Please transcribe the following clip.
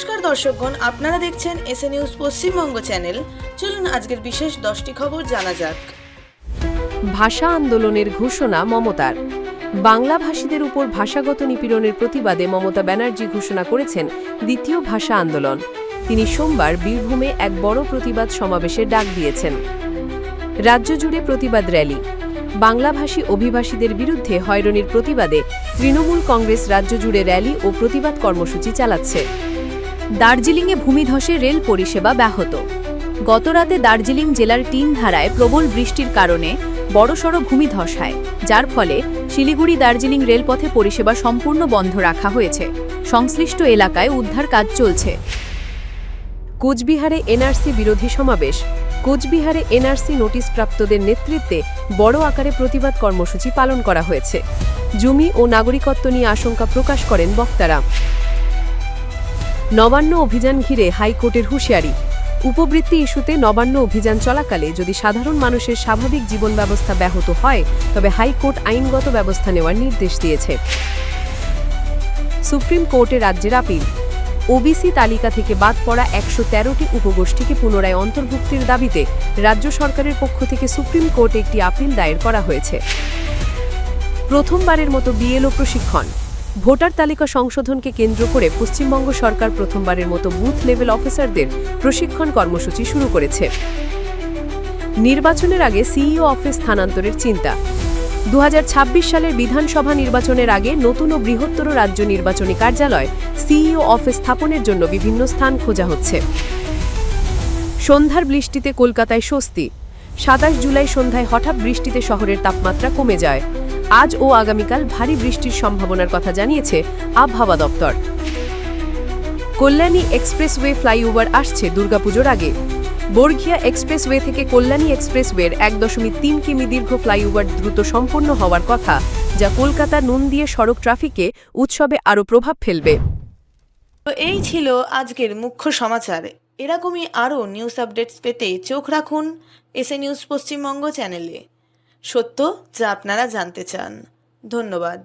নমস্কার দর্শকগণ, আপনারা দেখছেন এসএ নিউজ পশ্চিমবঙ্গ চ্যানেল। চলুন আজকের বিশেষ দশটি খবর জানা যাক। ভাষা আন্দোলনের ঘোষণা মমতার। বাংলাভাষীদের উপর ভাষাগত নিপীড়নের প্রতিবাদে মমতা ব্যানার্জি ঘোষণা করেছেন দ্বিতীয় ভাষা আন্দোলন। তিনি সোমবার বীরভূমে এক বড় প্রতিবাদ সমাবেশের ডাক দিয়েছেন। রাজ্য জুড়ে প্রতিবাদ র্যালি। বাংলাভাষী অভিবাসীদের বিরুদ্ধে হয়রানির প্রতিবাদে তৃণমূল কংগ্রেস রাজ্য জুড়ে র্যালি ও প্রতিবাদ কর্মসূচি চালাচ্ছে। দার্জিলিংয়ে ভূমিধসে রেল পরিষেবা ব্যাহত। গতরাতে দার্জিলিং জেলার তিন ধারায় প্রবল বৃষ্টির কারণে বড়সড় ভূমিধস হয়, যার ফলে শিলিগুড়ি দার্জিলিং রেলপথে পরিষেবা সম্পূর্ণ বন্ধ রাখা হয়েছে। সংশ্লিষ্ট এলাকায় উদ্ধার কাজ চলছে। কোচবিহারে এনআরসি বিরোধী সমাবেশ। কোচবিহারে এনআরসি নোটিশপ্রাপ্তদের নেতৃত্বে বড় আকারে প্রতিবাদ কর্মসূচি পালন করা হয়েছে। জমি ও নাগরিকত্ব নিয়ে আশঙ্কা প্রকাশ করেন বক্তারা। নবান্ন অভিযান ঘিরে হাইকোর্টের হুঁশিয়ারি। উপবৃত্তি ইস্যুতে নবান্ন অভিযান চলাকালে যদি সাধারণ মানুষের স্বাভাবিক জীবন ব্যবস্থা ব্যাহত হয়, তবে হাইকোর্ট আইনগত ব্যবস্থা নেওয়ার নির্দেশ দিয়েছে। সুপ্রিম কোর্টে রাজ্যের আপিল। ওবিসি তালিকা থেকে বাদ পড়া একশো তেরোটি উপগোষ্ঠীকে পুনরায় অন্তর্ভুক্তির দাবিতে রাজ্য সরকারের পক্ষ থেকে সুপ্রিম কোর্টে একটি আপিল দায়ের করা হয়েছে। প্রথমবারের মতো বিএলও প্রশিক্ষণ। ভোটার তালিকা সংশোধনকে কেন্দ্র করে পশ্চিমবঙ্গ সরকার প্রথমবারের মতো বুথ লেভেল অফিসারদের প্রশিক্ষণ কর্মসূচি শুরু করেছে। নির্বাচনের আগে সিইও অফিস স্থানান্তরের চিন্তা। দু হাজার ছাব্বিশ সালের বিধানসভা নির্বাচনের আগে নতুন ও বৃহত্তর রাজ্য নির্বাচনী কার্যালয় সিইও অফিস স্থাপনের জন্য বিভিন্ন স্থান খোঁজা হচ্ছে। সন্ধ্যার বৃষ্টিতে কলকাতায় স্বস্তি। সাতাশ জুলাই সন্ধ্যায় হঠাৎ বৃষ্টিতে শহরের তাপমাত্রা কমে যায়। আজ ও আগামীকাল ভারী বৃষ্টির সম্ভাবনার কথা জানিয়েছে আবহাওয়া দপ্তর। কল্যাণী এক্সপ্রেসওয়ে ফ্লাইওভার আসছে দুর্গাপুজোর আগে। বর্ঘিয়া এক্সপ্রেসওয়ে থেকে কল্যাণী এক্সপ্রেসওয়ের এক দশমিক তিন কিমি দীর্ঘ ফ্লাইওভার দ্রুত সম্পন্ন হওয়ার কথা, যা কলকাতা নুন দিয়ে সড়ক ট্রাফিকে উৎসবে আরও প্রভাব ফেলবে। এই ছিল আজকের মুখ্য সমাচার। এরকমই আরও নিউজ আপডেটস পেতে চোখ রাখুন এসএ নিউজ পশ্চিমবঙ্গ চ্যানেলে। সত্য যা আপনারা জানতে চান। ধন্যবাদ।